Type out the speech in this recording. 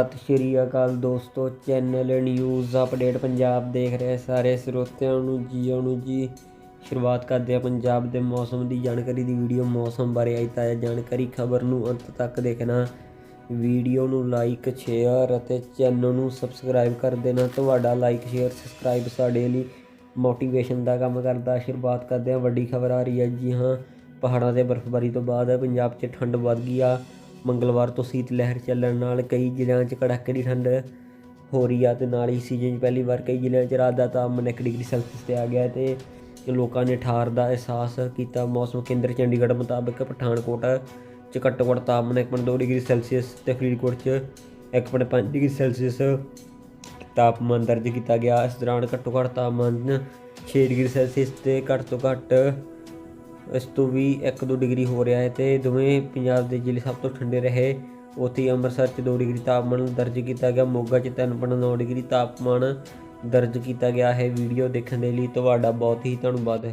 ਸਤਿ ਸ਼੍ਰੀ ਅਕਾਲ ਦੋਸਤੋ channel news update Punjab ਦੇਖ ਰਹੇ ਸਾਰੇ ਸਰੋਤਿਆਂ ਨੂੰ ਜੀ ਨੂੰ ਜੀ। ਸ਼ੁਰੂਆਤ ਕਰਦੇ ਹਾਂ ਪੰਜਾਬ ਦੇ ਮੌਸਮ ਦੀ ਜਾਣਕਾਰੀ ਦੀ ਵੀਡੀਓ ਮੌਸਮ ਬਾਰੇ। ਆਈ ਤਾਜ਼ਾ ਜਾਣਕਾਰੀ, ਖਬਰ ਨੂੰ ਅੰਤ ਤੱਕ ਦੇਖਣਾ। ਵੀਡੀਓ ਨੂੰ ਲਾਈਕ ਸ਼ੇਅਰ ਅਤੇ ਚੈਨਲ ਨੂੰ ਸਬਸਕ੍ਰਾਈਬ ਕਰ ਦੇਣਾ। ਤੁਹਾਡਾ ਲਾਈਕ ਸ਼ੇਅਰ ਸਬਸਕ੍ਰਾਈਬ ਸਾਡੇ ਲਈ ਮੋਟੀਵੇਸ਼ਨ ਦਾ ਕੰਮ ਕਰਦਾ। ਸ਼ੁਰੂਆਤ ਕਰਦੇ ਹਾਂ ਵੱਡੀ ਖਬਰ ਆ ਰਹੀ ਹੈ ਜੀ ਹਾਂ। ਪਹਾੜਾਂ ਤੇ ਬਰਫ਼ਬਾਰੀ ਤੋਂ ਬਾਅਦ ਪੰਜਾਬ 'ਚ ਠੰਡ ਵੱਧ ਗਈ ਆ। ਮੰਗਲਵਾਰ ਤੋਂ ਸੀਤ ਲਹਿਰ ਚੱਲਣ ਨਾਲ ਕਈ ਜ਼ਿਲ੍ਹਿਆਂ 'ਚ ਕੜਾਕੇ ਦੀ ਠੰਡ ਹੋ ਰਹੀ ਆ ਤੇ ਨਾਲ ਹੀ ਸੀਜ਼ਨ 'ਚ ਪਹਿਲੀ ਵਾਰ ਕਈ ਜ਼ਿਲ੍ਹਿਆਂ 'ਚ ਰਾਤ ਦਾ ਤਾਪਮਾਨ ਇੱਕ ਡਿਗਰੀ ਸੈਲਸੀਅਸ ਤੇ ਆ ਗਿਆ ਹੈ ਤੇ ਲੋਕਾਂ ਨੇ ਠਾਰ ਦਾ ਅਹਿਸਾਸ ਕੀਤਾ। ਮੌਸਮ ਕੇਂਦਰ ਚੰਡੀਗੜ੍ਹ ਮੁਤਾਬਕ ਪਠਾਨਕੋਟ 'ਚ ਘੱਟੋ ਘੱਟ ਤਾਪਮਾਨ 1.2 ਡਿਗਰੀ ਸੈਲਸੀਅਸ ਤੇ ਫਰੀਦਕੋਟ 'ਚ 1.5 ਡਿਗਰੀ ਸੈਲਸੀਅਸ ਤਾਪਮਾਨ ਦਰਜ ਕੀਤਾ ਗਿਆ। ਇਸ ਦੌਰਾਨ ਘੱਟੋ ਘੱਟ ਤਾਪਮਾਨ 6 ਡਿਗਰੀ ਸੈਲਸੀਅਸ ਤੇ ਘੱਟ ਤੋਂ ਘੱਟ ਇਸ ਤੋਂ ਵੀ 1-2 ਡਿਗਰੀ ਹੋ ਰਿਹਾ ਹੈ ਤੇ ਦੋਵੇਂ ਪੰਜਾਬ ਦੇ ਜ਼ਿਲ੍ਹੇ ਸਭ ਤੋਂ ਠੰਡੇ ਰਹੇ। ਉੱਥੇ ਹੀ ਅੰਮ੍ਰਿਤਸਰ 'ਚ 2 ਡਿਗਰੀ ਤਾਪਮਾਨ ਦਰਜ ਕੀਤਾ ਗਿਆ, ਮੋਗਾ 'ਚ 3.9 ਡਿਗਰੀ ਤਾਪਮਾਨ ਦਰਜ ਕੀਤਾ ਗਿਆ ਹੈ। ਵੀਡੀਓ ਦੇਖਣ ਦੇ ਲਈ ਤੁਹਾਡਾ ਬਹੁਤ ਹੀ ਧੰਨਵਾਦ।